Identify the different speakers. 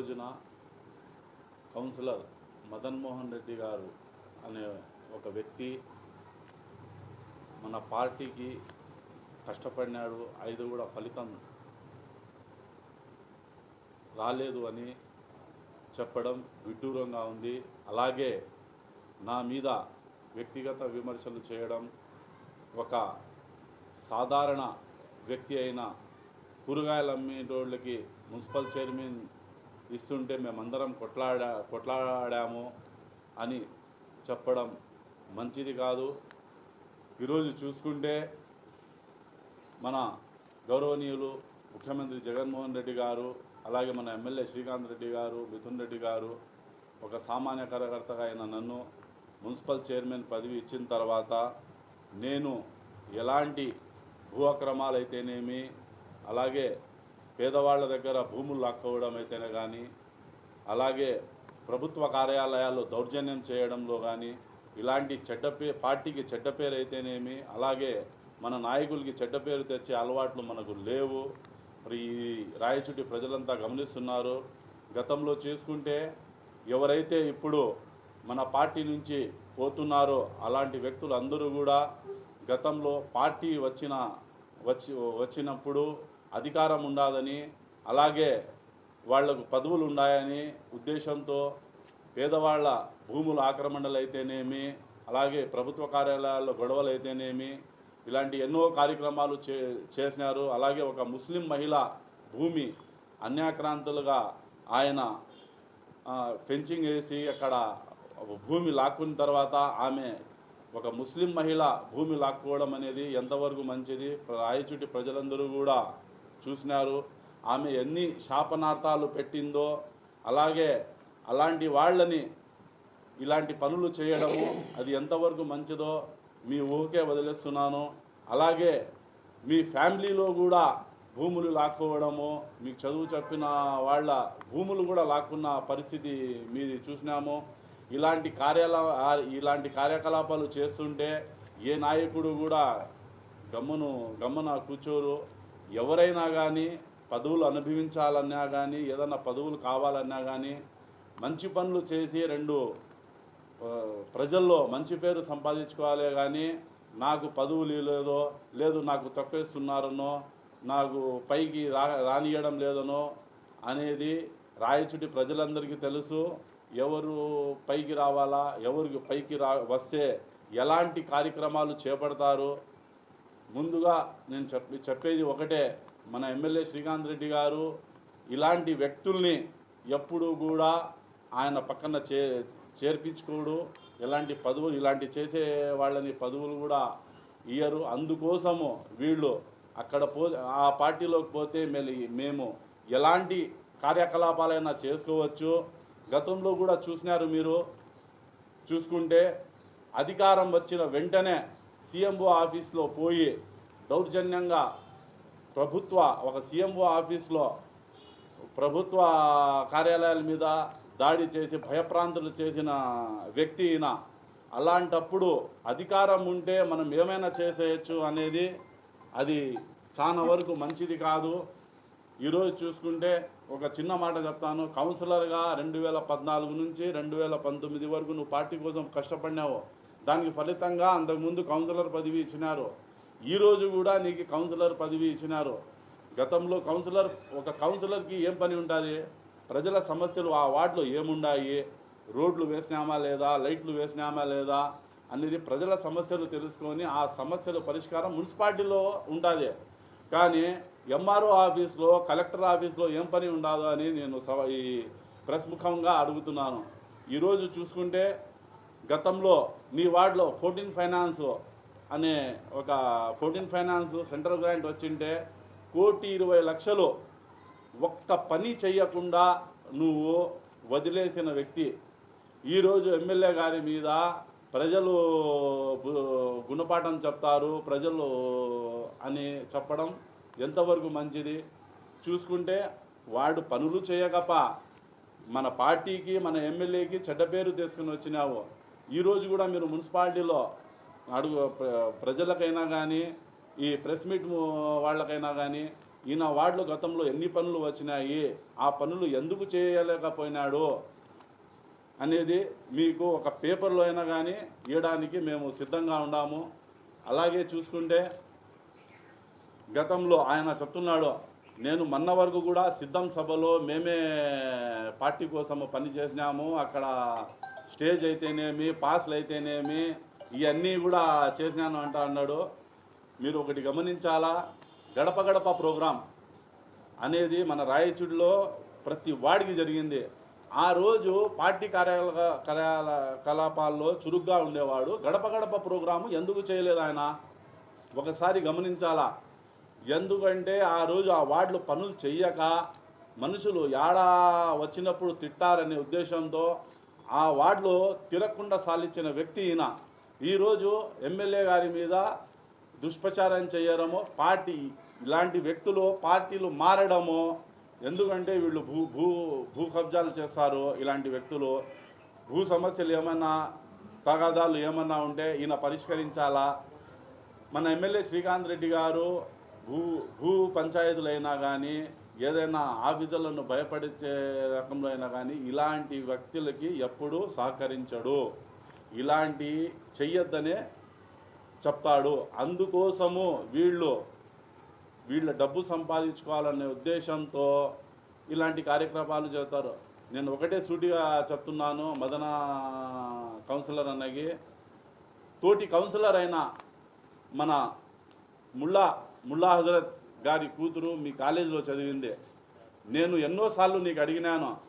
Speaker 1: రోజున కౌన్సిలర్ మదన్మోహన్ రెడ్డి గారు అనే ఒక వ్యక్తి మన పార్టీకి కష్టపడినాడు ఐదు కూడా ఫలితం రాలేదు అని చెప్పడం విడ్డూరంగా ఉంది. అలాగే నా మీద వ్యక్తిగత విమర్శలు చేయడం ఒక సాధారణ వ్యక్తి అయిన కూరగాయలు అమ్మేటోళ్ళకి మున్సిపల్ చైర్మన్ ఇస్తుంటే మేమందరం కొట్లాడా కొట్లాడాము అని చెప్పడం మంచిది కాదు. ఈరోజు చూసుకుంటే మన గౌరవనీయులు ముఖ్యమంత్రి జగన్మోహన్ రెడ్డి గారు అలాగే మన ఎమ్మెల్యే శ్రీకాంత్ రెడ్డి గారు మిథున్ రెడ్డి గారు ఒక సామాన్య కార్యకర్తగా అయిన నన్ను మున్సిపల్ చైర్మన్ పదవి ఇచ్చిన తర్వాత నేను ఎలాంటి భూ అక్రమాలు అయితేనేమి అలాగే పేదవాళ్ళ దగ్గర భూములు లాక్కోవడం అయితేనే కానీ అలాగే ప్రభుత్వ కార్యాలయాల్లో దౌర్జన్యం చేయడంలో కానీ ఇలాంటి చెడ్డ పే పార్టీకి చెడ్డ పేరు అయితేనేమి అలాగే మన నాయకులకి చెడ్డ పేరు తెచ్చే అలవాట్లు మనకు లేవు. మరి ఈ రాయచుటి ప్రజలంతా గమనిస్తున్నారు. గతంలో చేసుకుంటే ఎవరైతే ఇప్పుడు మన పార్టీ నుంచి పోతున్నారో అలాంటి వ్యక్తులు అందరూ కూడా గతంలో పార్టీ వచ్చిన వచ్చి వచ్చినప్పుడు అధికారం ఉండాలని అలాగే వాళ్ళకు పదవులు ఉన్నాయని ఉద్దేశంతో పేదవాళ్ళ భూముల ఆక్రమణలు అయితేనేమి అలాగే ప్రభుత్వ కార్యాలయాల్లో గొడవలు అయితేనేమి ఇలాంటి ఎన్నో కార్యక్రమాలు చే చేసినారు. అలాగే ఒక ముస్లిం మహిళ భూమి అన్యాక్రాంతులుగా ఆయన ఆ, ఫెన్సింగ్ వేసి అక్కడ భూమి లాక్కున్న తర్వాత ఆమె ఒక ముస్లిం మహిళ భూమి లాక్కోవడం అనేది ఎంతవరకు మంచిది? రాయచుటి ప్రజలందరూ కూడా చూసినారు. ఆమె ఎన్ని శాపనార్థాలు పెట్టిందో అలాగే అలాంటి వాళ్ళని ఇలాంటి పనులు చేయడము అది ఎంతవరకు మంచిదో మీ ఊహకే వదిలేస్తున్నాను. అలాగే మీ ఫ్యామిలీలో కూడా భూములు లాక్కోవడము మీకు చదువు చెప్పిన వాళ్ళ భూములు కూడా లాక్కున్న పరిస్థితి మీది చూసినాము. ఇలాంటి కార్యాల ఇలాంటి కార్యకలాపాలు చేస్తుంటే ఏ నాయకుడు కూడా గమ్మును గమ్మున కూర్చోరు. ఎవరైనా కానీ పదవులు అనుభవించాలన్నా కానీ ఏదన్నా పదవులు కావాలన్నా కానీ మంచి పనులు చేసి రెండు ప్రజల్లో మంచి పేరు సంపాదించుకోవాలి కానీ నాకు పదవులు లేదో లేదు నాకు తప్పేస్తున్నారనో నాకు పైకి రా రానియడం లేదనో అనేది రాయచుటి ప్రజలందరికీ తెలుసు. ఎవరు పైకి రావాలా ఎవరికి పైకి రా వస్తే ఎలాంటి కార్యక్రమాలు చేపడతారు ముందుగా నేను చెప్పి చెప్పేది ఒకటే. మన ఎమ్మెల్యే శ్రీకాంత్ రెడ్డి గారు ఇలాంటి వ్యక్తుల్ని ఎప్పుడూ కూడా ఆయన పక్కన చే చేర్పించుకోడు. ఎలాంటి పదవులు ఇలాంటి చేసే వాళ్ళని పదవులు కూడా ఇయ్యరు. అందుకోసము వీళ్ళు అక్కడ పో ఆ పార్టీలోకి పోతే మేము మేము ఎలాంటి కార్యకలాపాలైనా చేసుకోవచ్చు. గతంలో కూడా చూసినారు మీరు. చూసుకుంటే అధికారం వచ్చిన వెంటనే సీఎంఓ ఆఫీస్లో పోయి దౌర్జన్యంగా ప్రభుత్వ ఒక సీఎంఓ ఆఫీస్లో ప్రభుత్వ కార్యాలయాల మీద దాడి చేసి భయప్రాంతులు చేసిన వ్యక్తి ఈయన. అలాంటప్పుడు అధికారం ఉంటే మనం ఏమైనా చేసేయచ్చు అనేది అది చాలా వరకు మంచిది కాదు. ఈరోజు చూసుకుంటే ఒక చిన్న మాట చెప్తాను. కౌన్సిలర్గా రెండు వేల పద్నాలుగు నుంచి రెండు వేల పంతొమ్మిది వరకు నువ్వు పార్టీ కోసం కష్టపడినావు. దానికి ఫలితంగా అంతకుముందు కౌన్సిలర్ పదవి ఇచ్చినారు. ఈరోజు కూడా నీకు కౌన్సిలర్ పదవి ఇచ్చినారు. గతంలో కౌన్సిలర్ ఒక కౌన్సిలర్కి ఏం పని ఉంటుంది? ప్రజల సమస్యలు ఆ వార్డులో ఏముండాయి? రోడ్లు వేసినామా లేదా? లైట్లు వేసినామా లేదా? అనేది ప్రజల సమస్యలు తెలుసుకొని ఆ సమస్యల పరిష్కారం మున్సిపాలిటీలో ఉంటుంది కానీ ఎంఆర్ఓ ఆఫీస్లో కలెక్టర్ ఆఫీస్లో ఏం పని ఉండదు అని నేను సవ ఈ ప్రెస్ ముఖంగా అడుగుతున్నాను. ఈరోజు చూసుకుంటే గతంలో మీ వార్డులో ఫోర్టీన్ ఫైనాన్స్ అనే ఒక ఫోర్టీన్ ఫైనాన్స్ సెంట్రల్ గ్రాంట్ వచ్చింటే కోటి ఇరవై లక్షలు ఒక్క పని చేయకుండా నువ్వు వదిలేసిన వ్యక్తి. ఈరోజు ఎమ్మెల్యే గారి మీద ప్రజలు గుణపాఠం చెప్తారు ప్రజలు అని చెప్పడం ఎంతవరకు మంచిది? చూసుకుంటే వాడు పనులు చేయకప. మన పార్టీకి మన ఎమ్మెల్యేకి చెడ్డ పేరు తీసుకుని వచ్చినావు. ఈరోజు కూడా మీరు మున్సిపాలిటీలో అడుగు ప్ర- ప్రజలకైనా కానీ ఈ ప్రెస్ మీట్ వాళ్ళకైనా కానీ ఈయన వార్డులో గతంలో ఎన్ని పనులు వచ్చినాయి ఆ పనులు ఎందుకు చేయలేకపోయినాడు అనేది మీకు ఒక పేపర్లో అయినా కానీ ఇవ్వడానికి మేము సిద్ధంగా ఉన్నాము. అలాగే చూసుకుంటే గతంలో ఆయన చెప్తున్నాడు నేను మొన్న వరకు కూడా సిద్ధం సభలో మేమే పార్టీ కోసము పని చేసినాము అక్కడ స్టేజ్ అయితేనేమి పాస్లు అయితేనేమి ఇవన్నీ కూడా చేసినాను అంట అన్నాడు. మీరు ఒకటి గమనించాలా? గడప గడప ప్రోగ్రాం అనేది మన రాయచూడిలో ప్రతి వాడికి జరిగింది. ఆ రోజు పార్టీ కార్యాల కార్యకలాపాల్లో చురుగ్గా ఉండేవాడు. గడప గడప ప్రోగ్రాము ఎందుకు చేయలేదు ఆయన? ఒకసారి గమనించాలా? ఎందుకంటే ఆ రోజు ఆ వార్డులో పనులు చెయ్యక మనుషులు యాడా వచ్చినప్పుడు తిట్టారనే ఉద్దేశంతో ఆ వార్డులో తిరగకుండా సాలించిన వ్యక్తి ఈయన. ఈరోజు ఎమ్మెల్యే గారి మీద దుష్ప్రచారం చేయడము పార్టీ ఇలాంటి వ్యక్తులు పార్టీలు మారడము ఎందుకంటే వీళ్ళు భూ భూ భూ కబ్జాలు చేస్తారు ఇలాంటి వ్యక్తులు భూ సమస్యలు ఏమన్నా తగాదాలు ఏమన్నా ఉంటే ఈయన పరిష్కరించాలా? మన ఎమ్మెల్యే శ్రీకాంత్ రెడ్డి గారు భూ భూ పంచాయతీలైనా కానీ ఏదైనా ఆఫీసర్లను భయపడిచే రకంలో అయినా కానీ ఇలాంటి వ్యక్తులకి ఎప్పుడూ సహకరించడు. ఇలాంటి చెయ్యొద్దనే చెప్తాడు. అందుకోసము వీళ్ళు వీళ్ళ డబ్బు సంపాదించుకోవాలనే ఉద్దేశంతో ఇలాంటి కార్యక్రమాలు చేస్తారు. నేను ఒకటే సూటిగా చెప్తున్నాను మదన కౌన్సిలర్ అన్నకి. తోటి కౌన్సిలర్ అయిన మన ముల్లా ముల్లా హజరత్ గారి కూతురు మీ కాలేజీలో చదివిందే. నేను ఎన్నోసార్లు నీకు అడిగినాను